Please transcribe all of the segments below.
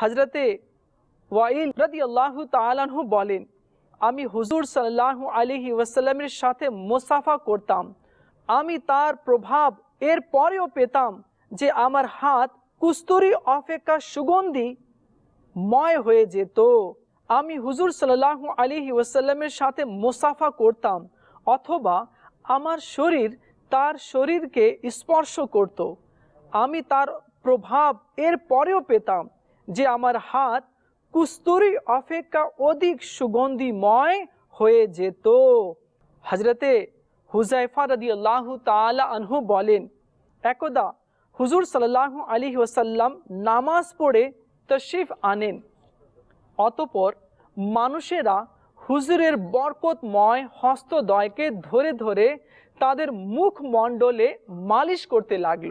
হজরতে ওয়াইল রাদি আল্লাহ তালাহু বলেন, আমি হুজুর সাল্লাহ আলিহি ওয়াসাল্লামের সাথে মোসাফা করতাম। আমি তার প্রভাব এর পরেও পেতাম যে আমার হাত কুস্তুরি অপেক্ষা সুগন্ধি ময় হয়ে যেত। আমি হুজুর সাল্লাহ আলিহি ওয়াসাল্লামের সাথে মোসাফা করতাম, অথবা আমার শরীর তার শরীরকে স্পর্শ করত। আমি তার প্রভাব এর পরেও পেতাম যে আমার হাত কুস্তুরি অপেক্ষা অধিক সুগন্ধিময় হয়ে যেত। হজরতে হুজাইফা রদি আল্লাহ তালা আনহু বলেন, একদা হুজুর সাল্লাহ আলী ওসাল্লাম নামাজ পড়ে তশরিফ আনেন। অতপর মানুষেরা হুজুরের বরকতময় হস্তদয়কে ধরে ধরে তাদের মুখমণ্ডলে মালিশ করতে লাগল।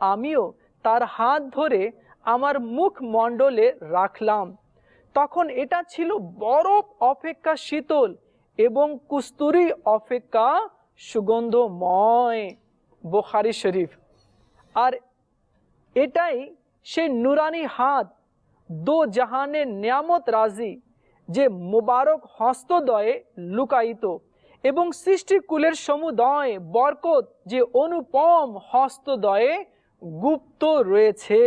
আমিও তার হাত ধরে আমার মুখমণ্ডলে রাখলাম। তখন এটা ছিল বরফ অপেক্ষা শীতল এবং কুস্তুরি অপেক্ষা সুগন্ধময় বোখারি শরীফ। আর এটাই সেই নুরানি হাত দো জাহানের নিয়ামত রাজি যে মুবারক হস্তদয়ে লুকায়িত এবং সৃষ্টিকুলের সমুদয় বরকত যে অনুপম হস্তদয়ে গুপ্ত রয়েছে।